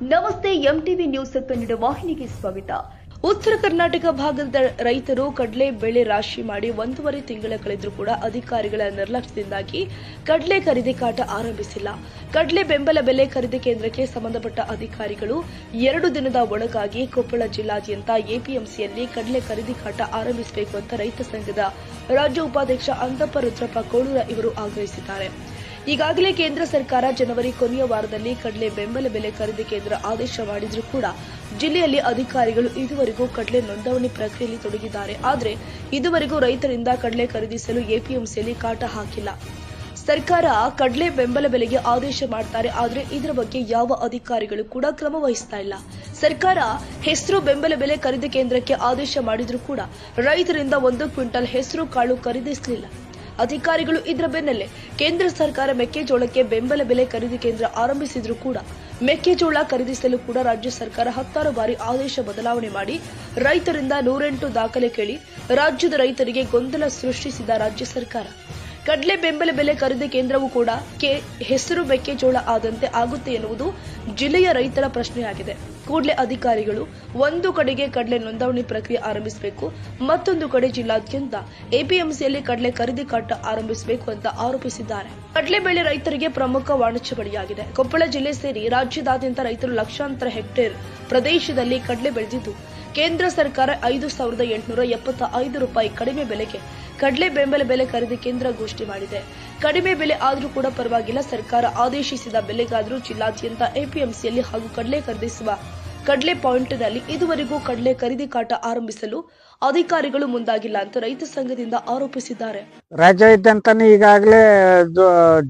ನಮಸ್ತೆ, MTV news Kannada ವಾಹಿನಿಗೆ ಸ್ವಾಗತ. ಉತ್ತರ ಕರ್ನಾಟಕ ಭಾಗದ ರೈತರು ಕಡಲೆ ಬೆಳೆ ರಾಶಿ ಮಾಡಿ ಒಂದೂವರೆ ತಿಂಗಳ ಕಳೆದರೂ ಕೂಡ ಅಧಿಕಾರಿಗಳ ನಿರ್ಲಕ್ಷ್ಯದಿಂದಾಗಿ ಕಡಲೆ ಖರೀದಿ ಕಾಟ ಆರಂಭಿಸಿಲ್ಲ. ಕಡಲೆ ಬೆಂಬಲ ಬೆಲೆ ಖರೀದಿ ಕೇಂದ್ರಕ್ಕೆ ಸಂಬಂಧಪಟ್ಟ ಅಧಿಕಾರಿಗಳು ಎರಡು ದಿನದ ಒಳಗಾಗಿ ಕೊಪ್ಪಳ ಜಿಲ್ಲಾದ್ಯಂತ ಎಪಿಎಂಸಿಯಲ್ಲಿ ಕಡಲೆ ಖರೀದಿ ಕಾಟ ಆರಂಭಿಸಬೇಕು ಅಂತ ರೈತ ಸಂಘದ ರಾಜ್ಯ ಉಪಾಧ್ಯಕ್ಷ ಅಂತಪ್ಪ ರುದ್ರಪ್ಪ ಕೋಳೂರ ಇವರು ಆಗ್ರಹಿಸಿದ್ದಾರೆ. ಈಗಾಗಲೇ ಕೇಂದ್ರ ಸರ್ಕಾರ ಜನವರಿ ಕೊನೆಯ ವಾರದಲ್ಲಿ ಕಡಲೆ ಬೆಂಬಲ ಬೆಲೆ ಖರೀದಿ ಕೇಂದ್ರ ಆದೇಶ ಮಾಡಿದ್ರೂ ಕೂಡ ಜಿಲ್ಲೆಯಲ್ಲಿ ಅಧಿಕಾರಿಗಳು ಇದುವರೆಗೂ ಕಡಲೆ ನೋಂದಣಿ ಪ್ರಕ್ರಿಯೆಯಲ್ಲಿ ತೊಡಗಿದ್ದಾರೆ. ಆದರೆ ಇದುವರೆಗೂ ರೈತರಿಂದ ಕಡಲೆ ಖರೀದಿಸಲು ಎಪಿಎಂಸಿಯಲ್ಲಿ ಕಾಟ ಹಾಕಿಲ್ಲ. ಸರ್ಕಾರ ಕಡಲೆ ಬೆಂಬಲ ಬೆಲೆಗೆ ಆದೇಶ ಮಾಡ್ತಾರೆ. ಆದರೆ ಇದರ ಬಗ್ಗೆ ಯಾವ ಅಧಿಕಾರಿಗಳು ಕೂಡ ಕ್ರಮ ವಹಿಸ್ತಾ ಇಲ್ಲ. ಸರ್ಕಾರ ಹೆಸರು ಬೆಂಬಲ ಬೆಲೆ ಖರೀದಿ ಕೇಂದ್ರಕ್ಕೆ ಆದೇಶ ಮಾಡಿದ್ರೂ ಕೂಡ ರೈತರಿಂದ ಒಂದು ಕ್ವಿಂಟಲ್ ಹೆಸರು ಕಾಳು ಖರೀದಿಸಲಿಲ್ಲ. ಅಧಿಕಾರಿಗಳು ಇದರ ಬೆನ್ನಲ್ಲೇ ಕೇಂದ್ರ ಸರ್ಕಾರ ಮೆಕ್ಕೆಜೋಳಕ್ಕೆ ಬೆಂಬಲ ಬೆಲೆ ಖರೀದಿ ಕೇಂದ್ರ ಆರಂಭಿಸಿದ್ರೂ ಕೂಡ ಮೆಕ್ಕೆಜೋಳ ಖರೀದಿಸಲು ಕೂಡ ರಾಜ್ಯ ಸರ್ಕಾರ ಹತ್ತಾರು ಬಾರಿ ಆದೇಶ ಬದಲಾವಣೆ ಮಾಡಿ ರೈತರಿಂದ ನೂರೆಂಟು ದಾಖಲೆ ಕೇಳಿ ರಾಜ್ಯದ ರೈತರಿಗೆ ಗೊಂದಲ ಸೃಷ್ಟಿಸಿದ ರಾಜ್ಯ ಸರ್ಕಾರ. ಕಡಲೆ ಬೆಂಬಲ ಬೆಲೆ ಖರೀದಿ ಕೇಂದ್ರವೂ ಕೂಡ ಕೆ ಹೆಸರು ಮೆಕ್ಕೆಜೋಳ ಆದಂತೆ ಆಗುತ್ತೆ ಎನ್ನುವುದು ಜಿಲ್ಲೆಯ ರೈತರ ಪ್ರಶ್ನೆಯಾಗಿದೆ. ಕೂಡಲೇ ಅಧಿಕಾರಿಗಳು ಒಂದು ಕಡೆಗೆ ಕಡಲೆ ನೋಂದಣಿ ಪ್ರಕ್ರಿಯೆ ಆರಂಭಿಸಬೇಕು, ಮತ್ತೊಂದು ಕಡೆ ಜಿಲ್ಲಾದ್ಯಂತ ಎಪಿಎಂಸಿಯಲ್ಲಿ ಕಡಲೆ ಖರೀದಿ ಕಾಟ ಆರಂಭಿಸಬೇಕು ಅಂತ ಆರೋಪಿಸಿದ್ದಾರೆ. ಕಡಲೆ ಬೆಳೆ ರೈತರಿಗೆ ಪ್ರಮುಖ ವಾಣಿಜ್ಯ ಬೆಳೆಯಾಗಿದೆ ಕೊಪ್ಪಳ ಜಿಲ್ಲೆ ಸೇರಿ ರಾಜ್ಯದಾದ್ಯಂತ ರೈತರು ಲಕ್ಷಾಂತರ ಹೆಕ್ಟೇರ್ ಪ್ರದೇಶದಲ್ಲಿ ಕಡಲೆ ಬೆಳೆದಿದ್ದು ಕೇಂದ್ರ ಸರ್ಕಾರ ಐದು ಸಾವಿರದ ಎಂಟುನೂರ ಎಪ್ಪತ್ತ ಐದು ರೂಪಾಯಿ ಕಡಿಮೆ ಬೆಲೆಗೆ ಕಡಲೆ ಬೆಂಬಲ ಬೆಲೆ ಖರೀದಿ ಕೇಂದ್ರ ಘೋಷಣೆ ಮಾಡಿದೆ. ಕಡಿಮೆ ಬೆಲೆ ಆದರೂ ಕೂಡ ಪರವಾಗಿಲ್ಲ. ಸರ್ಕಾರ ಆದೇಶಿಸಿದ ಬೆಲೆಗಾದರೂ ಜಿಲ್ಲಾದ್ಯಂತ ಎಪಿಎಂಸಿಯಲ್ಲಿ ಹಾಗೂ ಕಡಲೆ ಖರೀದಿಸುವ ಕಡಲೆ ಪಾಯಿಂಟ್ನಲ್ಲಿ ಇದುವರೆಗೂ ಕಡಲೆ ಖರೀದಿ ಕಾಟ ಆರಂಭಿಸಲು ಅಧಿಕಾರಿಗಳು ಮುಂದಾಗಿಲ್ಲ ಅಂತ ರೈತ ಸಂಘದಿಂದ ಆರೋಪಿಸಿದ್ದಾರೆ. ರಾಜ್ಯ ಇದ್ದಂತಾನೆ ಈಗಾಗಲೇ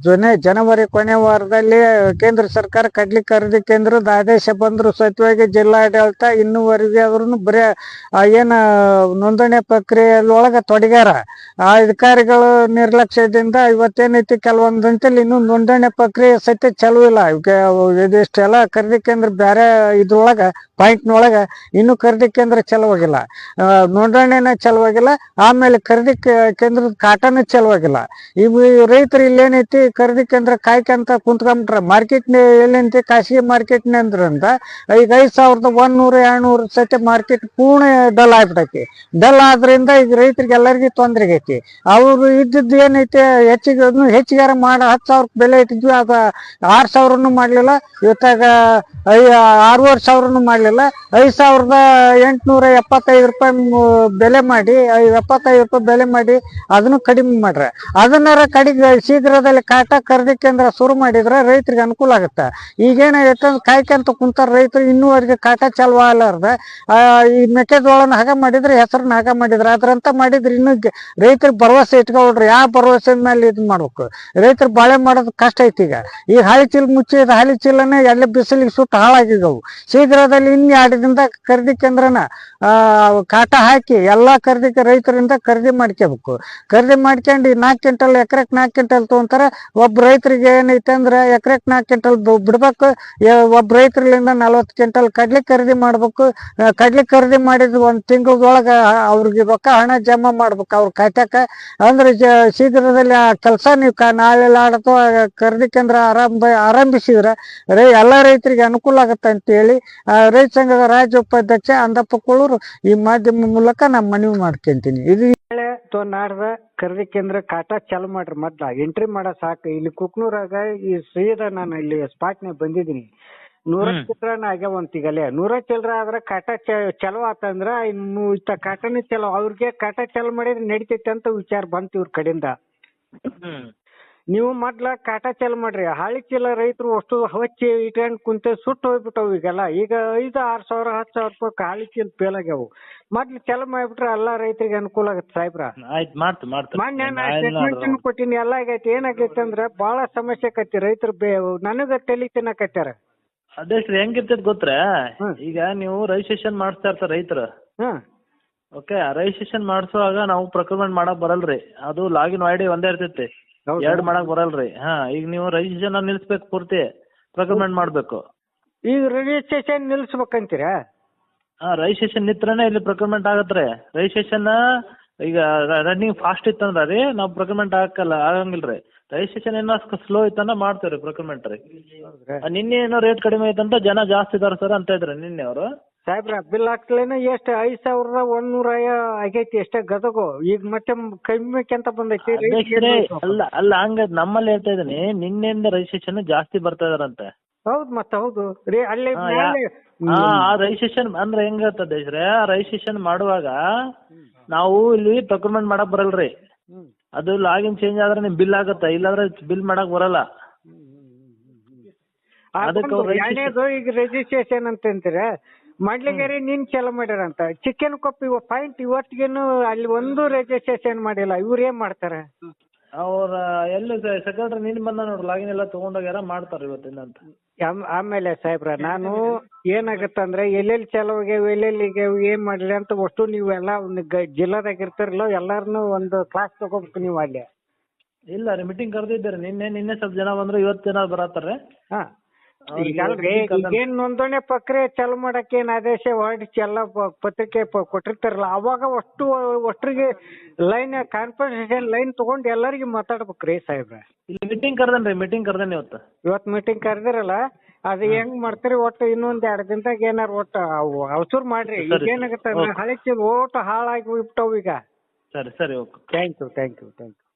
ಜುನೆ, ಜನವರಿ ಕೊನೆ ವಾರದಲ್ಲಿ ಕೇಂದ್ರ ಸರ್ಕಾರ ಕಡ್ಲಿ ಖರೀದಿ ಕೇಂದ್ರದ ಆದೇಶ ಬಂದ್ರು ಸತ್ಯವಾಗಿ ಜಿಲ್ಲಾಡಳಿತ ಇನ್ನೂವರೆಗೆ ಅವ್ರನ್ನು ಬರೇ ಏನ ನೋಂದಣಿ ಪ್ರಕ್ರಿಯೆಯೊಳಗೆ ತೊಡಗ್ಯಾರ. ಆ ಅಧಿಕಾರಿಗಳು ನಿರ್ಲಕ್ಷ್ಯದಿಂದ ಇವತ್ತೇನೈತಿ ಕೆಲವೊಂದಂತಲ್ಲಿ ಇನ್ನೂ ನೋಂದಣಿ ಪ್ರಕ್ರಿಯೆ ಸತ್ಯ ಚಲೋ ಇಲ್ಲ. ಇದಿಷ್ಟೆಲ್ಲ ಖರೀದಿ ಕೇಂದ್ರ ಬೇರೆ ಇದ್ರೊಳಗ ಪಾಯಿಂಟ್ನೊಳಗ ಇನ್ನೂ ಖರೀದಿ ಕೇಂದ್ರ ಚಲುವಾಗಿಲ್ಲ ನೋಂದಣಿನ ಚಲುವಾಗಿಲ್ಲ ಆಮೇಲೆ ಖರೀದಿ ಕೇಂದ್ರದ ಕಾಟನೂ ಚಲುವಾಗಿಲ್ಲ ಇವು ರೈತರು ಇಲ್ಲೇನೈತಿ ಖರೀದಿ ಕೇಂದ್ರ ಕಾಯ್ಕಂತ ಕುಂತ್ಕೊಂಬಿಟ್ರೆ ಮಾರ್ಕೆಟ್ ಎಲ್ಲೇನೈತಿ ಖಾಸಗಿ ಮಾರ್ಕೆಟ್ ಅಂದ್ರಂತ ಈಗ ಐದ್ ಸಾವಿರದ ಒಂದ್ನೂರ, ಎರಡ್ನೂರು ಸತಿ ಮಾರ್ಕೆಟ್ ಪೂರ್ಣ ಡಲ್ ಆಗ್ಬಿಟ್ಟೈತಿ ಡಲ್ ಆದ್ರಿಂದ ಈಗ ರೈತರಿಗೆ ಎಲ್ಲರಿಗೂ ತೊಂದ್ರೆ ಆಗೈತಿ. ಅವ್ರು ಇದ್ದದ್ದು ಏನೈತಿ, ಹೆಚ್ಚಿಗೆ ಹೆಚ್ಚಿಗಾರ ಮಾಡ, ಹತ್ತು ಸಾವಿರ ಬೆಲೆ ಇಟ್ಟಿದ್ವಿ, ಅದ ಆರ್ ಸಾವಿರನು ಮಾಡಲಿಲ್ಲ. ಇವತ್ತಾಗ ಐ, ಆರೂವರೆ ಸಾವಿರನು ಮಾಡ್ಲಿಲ್ಲ. ಐದ್ ಸಾವಿರದ ಎಂಟ್ನೂರ ಎಪ್ಪತ್ತೈದು ರೂಪಾಯಿ ಬೆಲೆ ಮಾಡಿ ಎಪ್ಪತ್ತೈದು ರೂಪಾಯಿ ಬೆಲೆ ಮಾಡಿ ಅದನ್ನು ಕಡಿಮೆ ಮಾಡ್ರೆ. ಅದನ್ನಾರ ಕಡಿಗೆ ಶೀಘ್ರದಲ್ಲಿ ಕಾಟ ಖರೀದಿ ಕೇಂದ್ರ ಶುರು ಮಾಡಿದ್ರೆ ರೈತರಿಗೆ ಅನುಕೂಲ ಆಗುತ್ತೆ. ಈಗೇನಾಗೈತೆ ಕಾಯ್ಕೊಂತ ಕುಂತಾರ ರೈತರು ಇನ್ನೂವರೆಗೆ ಕಾಟ ಚಾಲು ಆಗ್ಲಾರ್ದ ಆ, ಈ ಮೆಕ್ಕೆಜೋಳನ ಹಗ ಮಾಡಿದ್ರೆ ಹೆಸರನ್ನ ಹಗ ಮಾಡಿದ್ರೆ ಅದ್ರಂತ ಮಾಡಿದ್ರೆ ಇನ್ನು ರೈತರಿಗೆ ಭರವಸೆ ಇಟ್ಕೊಳ್ರಿ. ಯಾವ ಭರವಸೆ ಮೇಲೆ ಇದು ಮಾಡ್ಬೇಕು? ರೈತರು ಬಾಳೆ ಮಾಡೋದು ಕಷ್ಟ ಐತಿ ಈಗ. ಈಗ ಹಾಲಿ ಚೀಲ ಮುಚ್ಚಿದ ಹಾಲಿ ಚೀಲನೇ ಎಲ್ಲ ಬಿಸಿಲಿಗೆ ಸುಟ್ಟು ಹಾಳಾಗಿದ್ದವು ಶೀಘ್ರದಲ್ಲಿ ಇನ್ ಎರಡು ಖರೀದಿ ಕೇಂದ್ರನ ಕಾಟ ಹಾಕಿ ಎಲ್ಲಾ ಖರೀದಿ ರೈತರಿಂದ ಖರೀದಿ ಮಾಡ್ಕೋಬೇಕು. ಖರೀದಿ ಮಾಡ್ಕೊಂಡು ನಾಲ್ಕು ಕ್ವಿಂಟಲ್ ಎಕರೆಕ್ ನಾಲ್ಕು ಕ್ವಿಂಟಲ್ ತಗೊಂತಾರ ಒಬ್ಬ ರೈತರಿಗೆ ಏನೈತೆ ಅಂದ್ರೆ ಎಕರೆಕ್ ನಾಲ್ಕು ಕ್ವಿಂಟಲ್ ಬಿಡ್ಬೇಕು. ಒಬ್ಬ ರೈತರಿಂದ ನಲ್ವತ್ತು ಕ್ವಿಂಟಲ್ ಕಡ್ಲಿ ಖರೀದಿ ಮಾಡ್ಬೇಕು. ಕಡ್ಲಿ ಖರೀದಿ ಮಾಡಿದ ಒಂದ್ ತಿಂಗಳದೊಳಗ ಅವ್ರಿಗೆ ರೊಕ್ಕ ಹಣ ಜಮಾ ಮಾಡ್ಬೇಕು ಅವ್ರ ಖಾತ್ಯಾಕ. ಅಂದ್ರೆ ಶೀಘ್ರದಲ್ಲಿ ಆ ಕೆಲಸ ನೀವು ಕ ನಾಳೆ ಆಡತೋ ಖರೀದಿ ಕೇಂದ್ರ ಆರಂಭ ಆರಂಭಿಸಿದ್ರೆ ಎಲ್ಲಾ ರೈತರಿಗೆ ಅನುಕೂಲ ಆಗತ್ತೆ ಅಂತ ಹೇಳಿ ಆ, ರೈತ ಸಂಘದ ರಾಜ್ಯ ಉಪಾಧ್ಯಕ್ಷ ಅಂದಪ್ಪ ಕುಳೂರು ಈ ಮಾಧ್ಯಮ ಮೂಲಕ ನಾ ಮನವಿ ಮಾಡ್ಕೊಂತೀನಿ. ಇದು ತೋ ನಾಡ್ದ ಖರೀದಿ ಕೇಂದ್ರ ಕಾಟ ಚಾಲು ಮಾಡ್ರಿ ಮೊದ್ಲ. ಎಂಟ್ರಿ ಮಾಡ ಸಾಕು. ಇಲ್ಲಿ ಕುಕ್ನೂರಾಗ ಈ ಸೀದಾ ನಾನು ಇಲ್ಲಿ ಸ್ಪಾಟ್ನಾಗ ಬಂದಿದ್ದೀನಿ. ನೂರ ಚಿಲ್ರ ನಾ ಈಗಲೇ. ನೂರ ಚಿಲ್ರ ಆದ್ರ ಕಾಟ ಚ- ಚಲೋ ಆತಂದ್ರ ಇನ್ನು ಇತ್ತ ಕಾಟನೇ ಚಲೋ. ಅವ್ರಿಗೆ ಕಾಟ ಚಾಲು ಮಾಡಿದ್ರೆ ನಡಿತೈತೆ ಅಂತ ವಿಚಾರ ಬಂತ ಇವ್ರ ಕಡೆಯಿಂದ. ನೀವು ಮೊದ್ಲ ಕಾಟಾ ಚಾಲು ಮಾಡ್ರಿ. ಹಾಳಿ ಚೀಲ ರೈತರು ಅಷ್ಟು ಹಚ್ಚಿ ಇಟ್ಕೊಂಡ್ ಕುಂತ ಸುಟ್ಟು ಹೋಗ್ಬಿಟ್ಟವು ಈಗೆಲ್ಲ. ಈಗ ಐದು ಆರ್ ಸಾವಿರ ಹತ್ತು ಸಾವಿರ ರೂಪಾಯಿ ಹಾಳಿ ಚೀಲ ಫೇಲ್ ಆಗ್ಯಾವು. ಮೊದ್ಲು ಚಾಲು ಮಾಡ್ಬಿಟ್ರೆ ಎಲ್ಲಾ ರೈತರಿಗೆ ಅನುಕೂಲ ಆಗತ್ತೆ ಸಾಹೇಬ್ರ. ಆಯ್ತು ಮಾಡ್ತು ಮಾಡ್ತು. ಮೊನ್ನೆ ನಾ ಸ್ಟೇಟ್ಮೆಂಟ್ ಕೊಟ್ಟಿನಿ ಎಲ್ಲ ಆಗೈತಿ. ಏನಾಗೈತಿ ಅಂದ್ರ ಬಹಳ ಸಮಸ್ಯೆ ಕತ್ತಿ ರೈತರು ನನಗ ತಲೆ ತಿನ್ನಕತ್ತಾರ ಅದೇ ಸರ್ ಹೆಂಗಿರ್ತೈತೆ ಗೊತ್ತಾ ಹ್ಮ್. ಈಗ ನೀವು ರಿಜಿಸ್ಟ್ರೇಷನ್ ಮಾಡಿಸ್ತಾ ಇರ್ತಾರ ರೈತರು. ಓಕೆ ರಿಜಿಸ್ಟ್ರೇಷನ್ ಮಾಡಿಸುವಾಗ ನಾವು ಪ್ರೊಕ್ಯೂರ್ಮೆಂಟ್ ಮಾಡಕ್ ಬರಲ್ರಿ. ಅದು ಲಾಗಿನ್ ಐ ಡಿ ಒಂದೇ ಇರ್ತೈತಿ? ಎರಡ್ ಮಾಡಕ್ ಬರಲ್ರಿ. ಹಾ ಈಗ ನೀವು ರಿಜಿಸ್ಟ್ರೇಷನ್ ನಿಲ್ಸ್ಬೇಕು ಪೂರ್ತಿ ಪ್ರೊಕ್ಯೂರ್ಮೆಂಟ್ ಮಾಡ್ಬೇಕು. ಈಗ ರಿಜಿಸ್ಟ್ರೇಷನ್ ನಿಲ್ಸ್ಬೇಕಂತೀರಾ? ಹಾ ರಿಜಿಸ್ಟ್ರೇಷನ್ ನಿತ್ರನೇ ಇಲ್ಲಿ ಪ್ರೊಕ್ಯೂರ್ಮೆಂಟ್ ಆಗತ್ರಿ. ರಿಜಿಸ್ಟ್ರೇಷನ್ ಈಗ ರನ್ನಿಂಗ್ ಫಾಸ್ಟ್ ಇತ್ತಂದ್ರ ರೀ ನಾವು ಪ್ರೊಕ್ಯೂರ್ಮೆಂಟ್ ಆಗಕ್ಕಲ್ಲ ಆಗಂಗಿಲ್ರಿ. ರಿಜಿಸ್ಟ್ರೇಷನ್ ಏನೋ ಸ್ಲೋ ಇತ್ತಂದ್ರೆ ಮಾಡ್ತೀವಿ ರೀ. ಪ್ರೊಕ್ಯೂರ್ಮೆಂಟ್ ರೀ ನಿನ್ನೆ ಏನೋ ರೇಟ್ ಕಡಿಮೆ ಐತಂತ ಜನ ಜಾಸ್ತಿ ಇದಾರೆ ಸರ್ ಅಂತ ಇದ್ರು ನಿನ್ನೆ ಅವರು. ಸಾಹೇಬ್ರ ಬಿಲ್ ಹಾಕ್ಲೇನ ಎಷ್ಟು? ಐದ್ ಸಾವಿರದ ಒಂದ್ನೂರ ಆಗೈತಿ ಎಷ್ಟೇ ಗದಗು. ಈಗ ಮತ್ತೆ ಕಮ್ಮಿ ಅಂತ ಬಂದೈತಿ ಅಧ್ಯಕ್ಷರೇ ಅಲ್ಲ ಅಲ್ಲ ಹಂಗ ನಮ್ಮಲ್ಲಿ ಹೇಳ್ತಾ ಇದ್ದೀನಿ ನಿನ್ನೆಯಿಂದ ರಿಜಿಸ್ಟ್ರೇಷನ್ ಜಾಸ್ತಿ ಬರ್ತಾ ಇದಾರಂತೆ. ಹೌದ್ ಮತ್ತ ಹೌದು. ರೀ ಅಲ್ಲಿ ಹಾ, ಯಾ- ಆ ರಿಜಿಸ್ಟ್ರೇಷನ್ ಅಂದ್ರೆ ಹೆಂಗ ಅಧ್ಯಕ್ಷರೇ ರಿಜಿಸ್ಟ್ರೇಷನ್ ಮಾಡುವಾಗ ನಾವು ಇಲ್ಲಿ ಪ್ರೊಕ್ಯೂರ್ಮೆಂಟ್ ಮಾಡಕ್ ಬರಲ್ರಿ. ಹ್ಮ್. ಅದು ಲಾಗಿನ್ ಚೇಂಜ್ ಆದ್ರೆ ನಿಮ್ ಬಿಲ್ ಆಗತ್ತೆ ಇಲ್ಲಾಂದ್ರೆ ಬಿಲ್ ಮಾಡಕ್ ಬರಲ್ಲ. ಅದಕ್ಕೆ ಎರಡನೇದು ಈಗ ರಿಜಿಸ್ಟ್ರೇಷನ್ ಅಂತ ಅಂತೀರ ಮಾಡ್ಲಿಗಾರಿ ನೀನ್ ಚಾಲು ಚಿಕ್ಕನ್ ಚಿಕನ್ ಕೊಪ್ಪಿ ಪಾಯಿಂಟ್ ಇವತ್ತಿಗೇನು ಅಲ್ಲಿ ಒಂದು ರಿಜಿಸ್ಟ್ರೇಷನ್ ಮಾಡಿಲ್ಲ ಇವ್ರು ಏನ್ ಮಾಡ್ತಾರ? ಅವ್ರ ಎಲ್ಲ ಸೆಕ್ರೆಟರಿ ನೀನ್ ಬಂದ ನೋಡ್ರಿ ಲಾಗಿನ್ ಎಲ್ಲ ತಗೊಂಡೋಗ್ಯಾರ ಮಾಡ್ತಾರ ಇವತ್ತಿಂದ ಅಂತ. ಆಮೇಲೆ ಸಾಹೇಬ್ರ ನಾನು ಏನಾಗತ್ತಂದ್ರೆ ಎಲ್ಲೆಲ್ಲಿ ಚಾಲು ಆಗ್ಯಾವ ಎಲ್ಲೆಲ್ಲಿ ಏನ್ ಮಾಡ್ಲಿ ಅಂತ ಅಷ್ಟು ನೀವೆಲ್ಲ ಜಿಲ್ಲಾದಾಗ ಇರ್ತಾರಲ್ಲ ಎಲ್ಲಾರನು ಒಂದು ಕ್ಲಾಸ್ ತಗೋಬೇಕು ನೀವು ಅಲ್ಲಿ. ಇಲ್ಲ ರೀ ಮೀಟಿಂಗ್ ಕರೆದಿದ್ದೀರಿ ನಿನ್ನೆ ನಿನ್ನೆ ಸ್ವಲ್ಪ ಜನ ಬಂದ್ರು ಇವತ್ತು ಜನ ಬರತ್ತಾರ ಹಾ. ಈಗೇನ್ ನೋಂದಣಿ ಪ್ರಕ್ರಿಯೆ ಚಾಲು ಮಾಡಕ್ಕೆ ಏನ್ ಆದೇಶ ಹೊರಡಿಸಿ ಎಲ್ಲ ಪತ್ರಿಕೆ ಕೊಟ್ಟಿರ್ತಾರಲ್ಲ ಅವಾಗ ಅಷ್ಟು ಅಷ್ಟರಿಗೆ ಲೈನ್ ಕಾನ್ಫರೆನ್ಸ್ ಲೈನ್ ತಗೊಂಡ್ ಎಲ್ಲರಿಗೂ ಮಾತಾಡ್ಬೇಕ್ರಿ ಸಾಹೇಬ್ರ. ಇಲ್ಲಿ ಮೀಟಿಂಗ್ ಕರ್ದನ್ರಿ ಮೀಟಿಂಗ್ ಕರ್ದನ್ ಇವತ್ತು? ಇವತ್ ಮೀಟಿಂಗ್ ಕರೆದಿರಲ್ಲ ಅದು ಹೆಂಗ್ ಮಾಡ್ತೀರಿ ಒಟ್ಟು ಇನ್ನೊಂದ್ ಎರಡ್ ದಿನದಾಗ ಏನಾರ ಒಟ್ಟು ಅವು ಅವಸೂರ್ ಮಾಡ್ರಿ ಈಗ ಸರಿ. ಏನಾಗತ್ತ ಹಳೆ ಓಟ್ ಹಾಳಾಗಿ ಬಿಟ್ಟವ್ ಈಗ. ಸರಿ ಸರಿ okay. Thank you thank you thank you